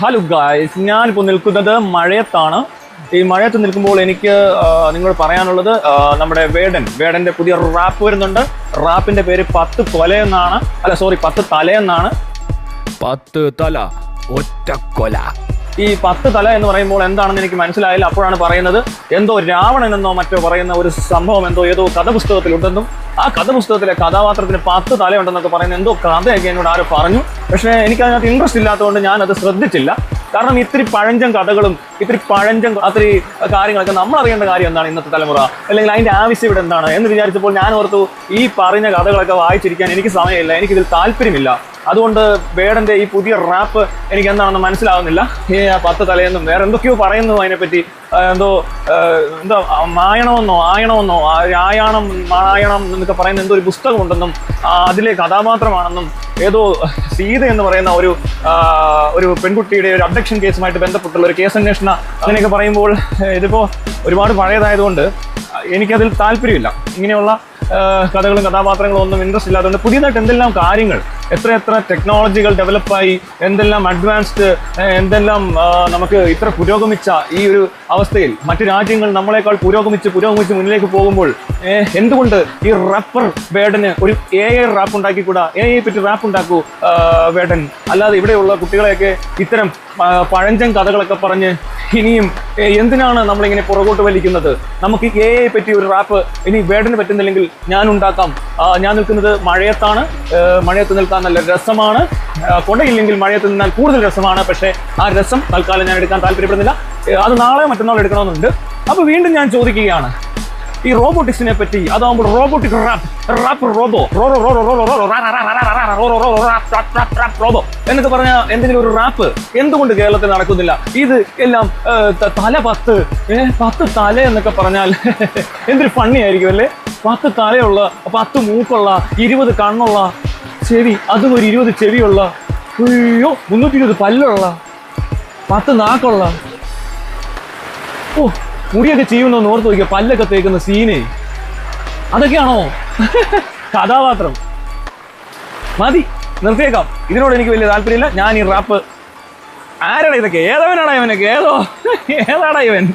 Hello guys ഞാനിപ്പോൾ നിൽക്കുന്നത് മഴയത്താണ്. ഈ മഴയത്ത് നിൽക്കുമ്പോൾ എനിക്ക് നിങ്ങൾ പറയാനുള്ളത് നമ്മുടെ വേടൻ വേടന്റെ പുതിയ റാപ്പ് വരുന്നുണ്ട്. റാപ്പിന്റെ പേര് പത്ത് കൊലയെന്നാണ്. അല്ല സോറി പത്ത് തലയെന്നാണ്. പത്ത് തല ഒറ്റ കൊല ഈ പത്ത് തല എന്ന് പറയുമ്പോൾ എന്താണെന്ന് എനിക്ക് മനസ്സിലായില്ല. അപ്പോഴാണ് പറയുന്നത് എന്തോ രാവണൻ എന്നോ മറ്റോ പറയുന്ന ഒരു സംഭവം എന്തോ ഏതോ കഥപുസ്തകത്തിലുണ്ടെന്നും ആ കഥ പുസ്തകത്തിലെ കഥാപാത്രത്തിന് പത്ത് തലയുണ്ടെന്നൊക്കെ പറയുന്ന എന്തോ കഥയൊക്കെ എന്നോട് ആരോ പറഞ്ഞു. പക്ഷേ എനിക്ക് അതിനകത്ത് ഇൻട്രസ്റ്റ് ഇല്ലാത്തതുകൊണ്ട് ഞാനത് ശ്രദ്ധിച്ചില്ല. കാരണം ഇത്തിരി പഴഞ്ചൻ കഥകളും ഇത്തിരി പഴഞ്ചൻ അത്തിരി കാര്യങ്ങളൊക്കെ നമ്മൾ അറിയേണ്ട കാര്യം എന്താണ് ഇന്നത്തെ തലമുറ? അല്ലെങ്കിൽ അതിന്റെ ആവശ്യം ഇവിടെ എന്താണ്? എന്ന് വിചാരിച്ചപ്പോൾ ഞാൻ ഓർത്തു ഈ പറഞ്ഞ കഥകളൊക്കെ വായിച്ചിരിക്കാൻ എനിക്ക് സമയമില്ല എനിക്കിതിൽ താല്പര്യമില്ല. അതുകൊണ്ട് ബേഡന്റെ ഈ പുതിയ റാപ്പ് എനിക്ക് എന്താണെന്ന് മനസ്സിലാവുന്നില്ല. ഈ പത്ത് തലയെന്നും വേറെ എന്തൊക്കെയോ പറയുന്നു അതിനെപ്പറ്റി. എന്തോ എന്തോ മായണമെന്നോ ആയണമെന്നോ ആയാണം മായണം എന്നൊക്കെ പറയുന്ന എന്തോ ഒരു പുസ്തകമുണ്ടെന്നും അതിലെ കഥാപാത്രമാണെന്നും ഏതോ സീത എന്ന് പറയുന്ന ഒരു ഒരു പെൺകുട്ടിയുടെ ഒരു അബ്ഡക്ഷൻ കേസുമായിട്ട് ബന്ധപ്പെട്ടുള്ള ഒരു കേസ് അന്വേഷണ അങ്ങനെയൊക്കെ പറയുമ്പോൾ ഇതിപ്പോൾ ഒരുപാട് പഴയതായതുകൊണ്ട് എനിക്കതിൽ താല്പര്യമില്ല. ഇങ്ങനെയുള്ള കഥകളും കഥാപാത്രങ്ങളും ഒന്നും ഇൻട്രസ്റ്റ് ഇല്ലാത്തതുകൊണ്ട് പുതിയതായിട്ട് എന്തെല്ലാം കാര്യങ്ങൾ എത്ര എത്ര ടെക്നോളജികൾ ഡെവലപ്പായി എന്തെല്ലാം അഡ്വാൻസ്ഡ് എന്തെല്ലാം നമുക്ക് ഇത്ര പുരോഗമിച്ച ഈ ഒരു അവസ്ഥയിൽ മറ്റു രാജ്യങ്ങൾ നമ്മളെക്കാൾ പുരോഗമിച്ച് പുരോഗമിച്ച് മുന്നിലേക്ക് പോകുമ്പോൾ എന്തുകൊണ്ട് ഈ റാപ്പർ വേടന് ഒരു എ ഐ റാപ്പ് ഉണ്ടാക്കിക്കൂടാ? എ ഐ പറ്റി റാപ്പ് ഉണ്ടാക്കൂ വേടൻ. അല്ലാതെ ഇവിടെയുള്ള കുട്ടികളെയൊക്കെ ഇത്തരം പഴഞ്ചൻ കഥകളൊക്കെ പറഞ്ഞ് ഇനിയും എന്തിനാണ് നമ്മളിങ്ങനെ പുറകോട്ട് വലിക്കുന്നത്? നമുക്ക് എ ഐ പറ്റി ഒരു റാപ്പ് ഇനി വേടന് പറ്റുന്നില്ലെങ്കിൽ ഞാൻ ഉണ്ടാക്കാം. ഞാൻ നിൽക്കുന്നത് മഴയത്താണ്. മഴയത്ത് മഴയത്ത് നിൽക്കാൻ നല്ല രസമാണ്. കൊടയില്ലെങ്കിൽ മഴയത്ത് നിന്നാൽ കൂടുതൽ രസമാണ്. പക്ഷേ ആ രസം തൽക്കാലം ഞാൻ എടുക്കാൻ താല്പര്യപ്പെടുന്നില്ല. അത് നാളെ മറ്റന്നാൾ എടുക്കണമെന്നുണ്ട്. അപ്പോൾ വീണ്ടും ഞാൻ ചോദിക്കുകയാണ്. ഈ റോബോട്ടിക്സിനെ പറ്റി അതാകുമ്പോൾ റോബോട്ടിക് റാപ്പ് റാപ്പ് റോബോ റോറോ റോറോ റോറോ റോറോ റോറോ റോറോ റാപ്പ് റോബോ എന്നൊക്കെ പറഞ്ഞ എന്തെങ്കിലും ഒരു റാപ്പ് എന്തുകൊണ്ട് കേരളത്തിൽ നടക്കുന്നില്ല? ഇത് എല്ലാം തല പത്ത് പത്ത് തല എന്നൊക്കെ പറഞ്ഞാൽ എന്തൊരു ഫണ്ണി ആയിരിക്കും അല്ലേ? പത്ത് തലയുള്ള പത്ത് മൂക്കുള്ള ഇരുപത് കണ്ണുള്ള ചെവി അതും ഒരു ഇരുപത് ചെവിയുള്ള അയ്യോ മുന്നൂറ്റി ഇരുപത് പല്ലുള്ള പത്ത് നാക്കുള്ള. ഓ മുടിയൊക്കെ ചെയ്യുന്നോന്ന് ഓർത്ത് നോക്കിയ പല്ലൊക്കെ തേക്കുന്ന സീനേ. അതൊക്കെയാണോ? കഥാപാത്രം. മതി നിർത്തിയേക്കാം. ഇതിനോട് എനിക്ക് വലിയ താല്പര്യമില്ല. ഞാൻ ഈ റാപ്പ് ആരാണ് ഇതൊക്കെ? ഏതവനാടാ ഇവനൊക്കെ? ഏതോ ഏതാടാ ഇവൻ?